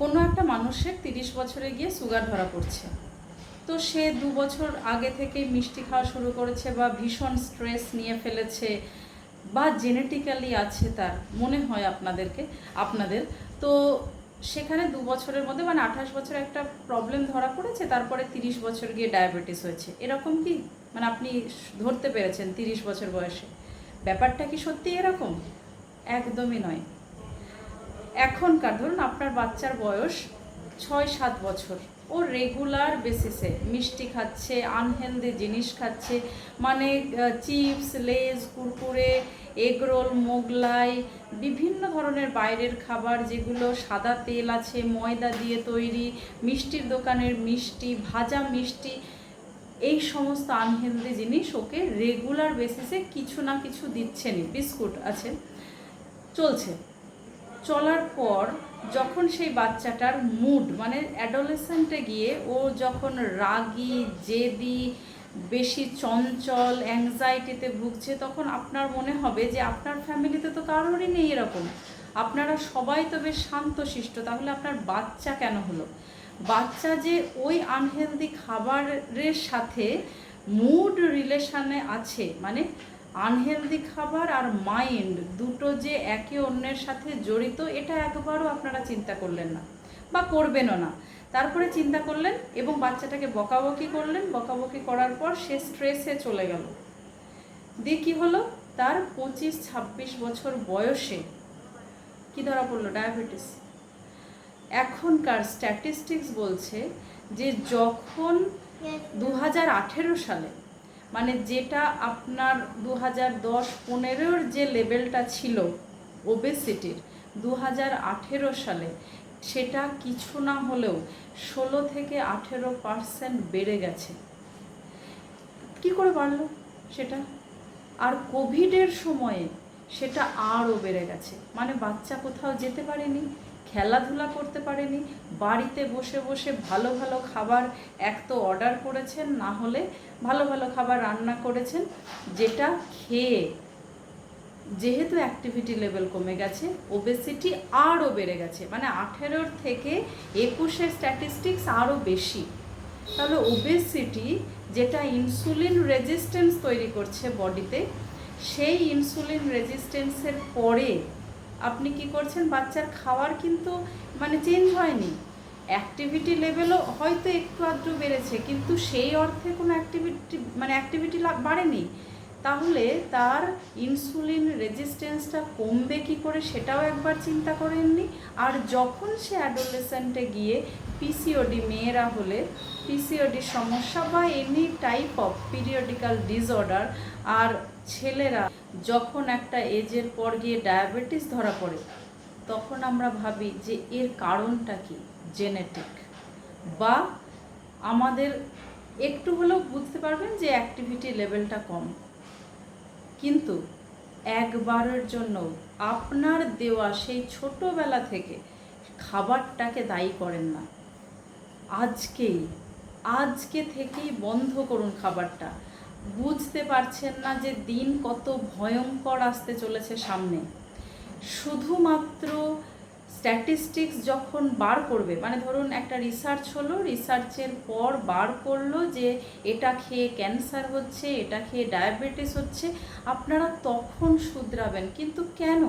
কোনো একটা মানুষের তিরিশ বছরে গিয়ে সুগার ধরা পড়ছে। তো সে দু বছর আগে থেকেই মিষ্টি খাওয়া শুরু করেছে বা ভীষণ স্ট্রেস নিয়ে ফেলেছে বা জেনেটিক্যালি আছে তার, মনে হয় আপনাদেরকে, আপনাদের। তো সেখানে দু বছরের মধ্যে মানে আঠাশ বছর একটা প্রবলেম ধরা পড়েছে, তারপরে তিরিশ বছর গিয়ে ডায়াবেটিস হয়েছে। এরকম কি? মানে আপনি ধরতে পেরেছেন তিরিশ বছর বয়সে। ব্যাপারটা কি সত্যি এরকম? একদমই নয়। এখনকার, ধরুন আপনার বাচ্চার বয়স ছয় সাত বছর, ও রেগুলার বেসিসে মিষ্টি খাচ্ছে আনহেলদি জিনিস খাচ্ছে মানে চিপস লেজ কুরকুরে এগরোল মোগলাই, বিভিন্ন ধরনের বাইরের খাবার যেগুলো সাদা তেল আছে, ময়দা দিয়ে তৈরি, মিষ্টির দোকানের মিষ্টি, ভাজা মিষ্টি, এই সমস্ত আনহেলদি জিনিস ওকে রেগুলার বেসিসে কিছু না কিছু দিচ্ছেনই। বিস্কুট আছে, চলছে। চলার পর যখন সেই বাচ্চাটার মুড মানে অ্যাডোলেসেন্টে গিয়ে ও যখন রাগী, জেদি, বেশি চঞ্চল অ্যাংজাইটিতে ভুগছে, তখন আপনার মনে হবে যে আপনার ফ্যামিলিতে তো কারোরই নেই এরকম। আপনারা সবাই তো বেশ শান্তশিষ্ট, তাহলে আপনার বাচ্চা কেন হলো? বাচ্চা যে ওই আনহেলদি খাবারের সাথে মুড রিলেশনে আছে মানে আনহেলদি খাবার আর মাইন্ড দুটো যে একে অন্যের সাথে জড়িত এটা একবারও আপনারা চিন্তা করলেন না বা করবেনও না। তারপরে চিন্তা করলেন এবং বাচ্চাটাকে বকাবকি করলেন। বকাবকি করার পর সে স্ট্রেসে চলে গেল। দিয়ে কী হলো? তার পঁচিশ ছাব্বিশ বছর বয়সে কি ধরা পড়ল? ডায়াবেটিস এখনকার স্ট্যাটিস্টিক্স বলছে যে যখন দু হাজার আঠেরো সালে মানে যেটা আপনার দু হাজার দশ পনেরোর যে লেভেলটা ছিল ওবেসিটির দু হাজার আঠেরো সালে, সেটা কিছু না হলেও ষোলো থেকে আঠেরো পার্সেন্ট বেড়ে গেছে। কি করে বাড়লো সেটা? আর কোভিডের সময়ে সেটা আরও বেড়ে গেছে। মানে বাচ্চা কোথাও যেতে পারেনি খেলাধুলা করতে পারেনি, বাড়িতে বসে বসে ভালো ভালো খাবার এক তো অর্ডার করেছেন, না হলে ভালো ভালো খাবার রান্না করেছেন, যেটা খেয়ে যেহেতু অ্যাক্টিভিটি লেভেল কমে গেছে ওবেসিটি আরও বেড়ে গেছে মানে আঠেরোর থেকে একুশের স্ট্যাটিস্টিক্স আরও বেশি। তাহলে ওবেসিটি যেটা ইনসুলিন রেজিস্ট্যান্স তৈরি করছে বডিতে সেই ইনসুলিন রেজিস্ট্যান্সের পরে আপনি কি করছেন? বাচ্চার খাওয়ার কিন্তু মানে চেঞ্জ হয়নি। অ্যাক্টিভিটি লেভেলও হয়তো একটু আধটু বেড়েছে, কিন্তু সেই অর্থে কোনো অ্যাক্টিভিটি মানে অ্যাক্টিভিটি বাড়েনি। তাহলে তার ইনসুলিন রেজিস্ট্যান্সটা কমবে কি করে সেটাও একবার চিন্তা করেননি আর যখন সে অ্যাডোলেসেন্টে গিয়ে পিসিওডি মেয়েরা হলে পিসিওডি সমস্যা বা any type of periodical disorder আর ছেলেরা যখন একটা এজের পর গিয়ে ডায়াবেটিস ধরা পড়ে, তখন আমরা ভাবি যে এর কারণটা কি? জেনেটিক। বা আমাদের একটু হলেও বুঝতে পারবেন যে অ্যাক্টিভিটি লেভেলটা কম। কিন্তু একবারের জন্য আপনার দেওয়া সেই ছোটোবেলা থেকে খাবারটাকে দায়ী করেন না। আজকেই, আজকে থেকেই বন্ধ করুন খাবারটা। বুঝতে পারছেন না যে দিন কত ভয়ঙ্কর আসতে চলেছে সামনে। শুধুমাত্র স্ট্যাটিস্টিক্স যখন বার করবে মানে ধরুন একটা রিসার্চ হলো রিসার্চের পর বার করল যে এটা খেয়ে ক্যান্সার হচ্ছে, এটা খেয়ে ডায়াবেটিস হচ্ছে, আপনারা তখন শুধরাবেন। কিন্তু কেন?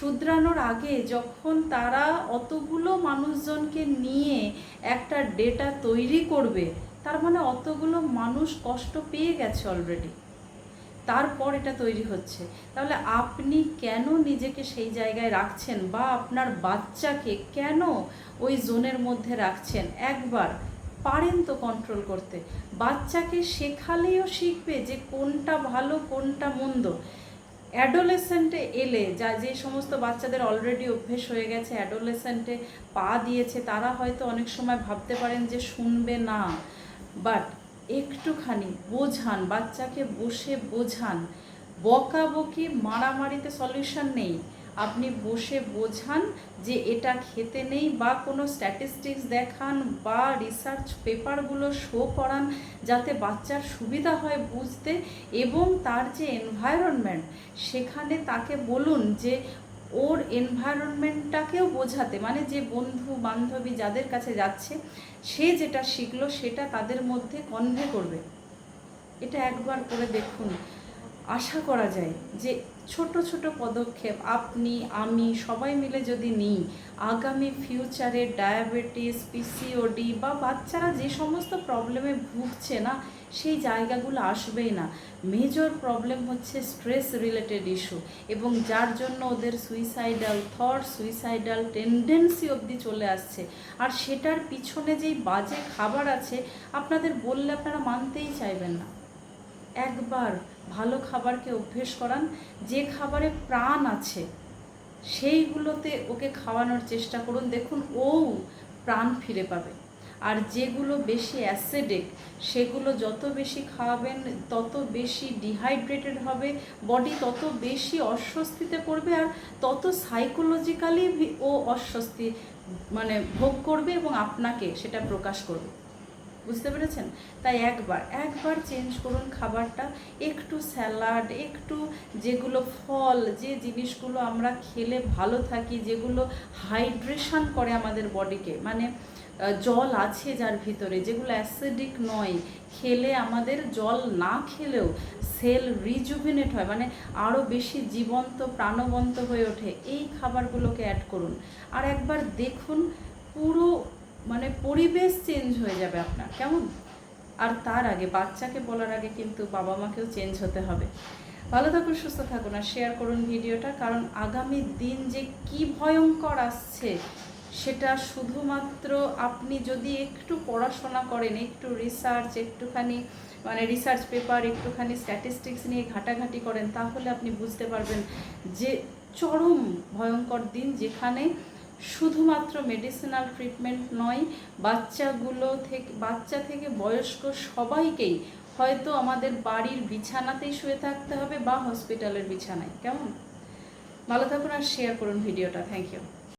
শুধরানোর আগে যখন তারা অতগুলো মানুষজনকে নিয়ে একটা ডেটা তৈরি করবে তার মানে অতগুলো মানুষ কষ্ট পেয়ে গেছে অলরেডি তারপর এটা তৈরি হচ্ছে। তাহলে আপনি কেন নিজেকে সেই জায়গায় রাখছেন বা আপনার বাচ্চাকে কেন ওই জোনের মধ্যে রাখছেন? একবার পারেন তো কন্ট্রোল করতে। বাচ্চাকে শেখালেও শিখবে যে কোনটা ভালো, কোনটা মন্দ। অ্যাডোলেসেন্টে এলে যা, যে সমস্ত বাচ্চাদের অলরেডি অভ্যেস হয়ে গেছে অ্যাডোলেসেন্টে পা দিয়েছে, তারা হয়তো অনেক সময় ভাবতে পারেন যে শুনবে না। বাট একটুখানি বোঝান, বাচ্চাকে বসে বোঝান। বকাবকি, মারামারিতে সলিউশন নেই। আপনি বসে বোঝান যে এটা খেতে নেই বা কোনো স্ট্যাটিস্টিক্স দেখান বা রিসার্চ পেপারগুলো শো করান যাতে বাচ্চার সুবিধা হয় বুঝতে এবং তার যে এনভায়রনমেন্ট সেখানে তাকে বলুন যে ওর এনভায়রনমেন্টটাকেও বোঝাতে মানে যে বন্ধু, বান্ধবী যাদের কাছে যাচ্ছে, সে যেটা শিখলো সেটা তাদের মধ্যে কনভে করবে। এটা একবার করে দেখুন। আশা করা যায় যে ছোট ছোট পদক্ষেপ আপনি, আমি সবাই মিলে যদি নিই, আগামী ফিউচারে ডায়াবেটিস পিসিওডি বা বাচ্চারা যে সমস্ত প্রবলেমে ভুগছে না সেই জায়গাগুলো আসবেই না। মেজর প্রবলেম হচ্ছে স্ট্রেস রিলেটেড ইস্যু এবং যার জন্য ওদের সুইসাইডাল থট সুইসাইডাল টেন্ডেন্সি অবধি চলে আসছে। আর সেটার পিছনে যেই বাজে খাবার আছে, আপনাদের বললে আপনারা মানতেই চাইবেন না। একবার ভালো খাবারকে অভ্যেস করান, যে খাবারে প্রাণ আছে, সেইগুলোতে ওকে খাওয়ানোর চেষ্টা করুন। দেখুন, ও প্রাণ ফিরে পাবে। আর যেগুলো বেশি অ্যাসিডিক সেগুলো যত বেশি খাওয়াবেন তত বেশি ডিহাইড্রেটেড হবে বডি তত বেশি অস্বস্তিতে পড়বে আর তত সাইকোলজিক্যালি ও অস্বস্তি মানে ভোগ করবে এবং আপনাকে সেটা প্রকাশ করবে। বুঝতে পেরেছেন? তাই একবার একবার চেঞ্জ করুন খাবারটা। একটু স্যালাড একটু যেগুলো ফল, যে জিনিসগুলো আমরা খেলে ভালো থাকি, যেগুলো হাইড্রেশন করে আমাদের বডিকে মানে জল আছে যার ভিতরে, যেগুলো অ্যাসিডিক নয়, খেলে আমাদের জল না খেলেও সেল রিজুভিনেট হয় মানে আরও বেশি জীবন্ত, প্রাণবন্ত হয়ে ওঠে। এই খাবারগুলোকে অ্যাড করুন। আর একবার দেখুন, পুরো মানে পরিবেশ চেঞ্জ হয়ে যাবে আপনার, কেমন? আর তার আগে, বাচ্চাকে বলার আগে কিন্তু বাবা মাকেও চেঞ্জ হতে হবে। ভালো থাকুন, সুস্থ থাকুন আর শেয়ার করুন ভিডিওটা, কারণ আগামী দিন যে কি ভয়ঙ্কর আসছে সেটা শুধুমাত্র আপনি যদি একটু পড়াশোনা করেন, একটু রিসার্চ একটুখানি মানে রিসার্চ পেপার একটুখানি স্ট্যাটিস্টিক্স নিয়ে ঘাটাঘাটি করেন, তাহলে আপনি বুঝতে পারবেন যে চরম ভয়ঙ্কর দিন যেখানে শুধুমাত্র মেডিসিনাল ট্রিটমেন্ট নয়, বাচ্চাগুলো থেকে, বাচ্চা থেকে বয়স্ক সবাইকেই হয়তো আমাদের বাড়ির বিছানাতেই শুয়ে থাকতে হবে বা হসপিটালের বিছানায়। কেমন? ভালো থাকুন আর শেয়ার করুন ভিডিওটা থ্যাংক ইউ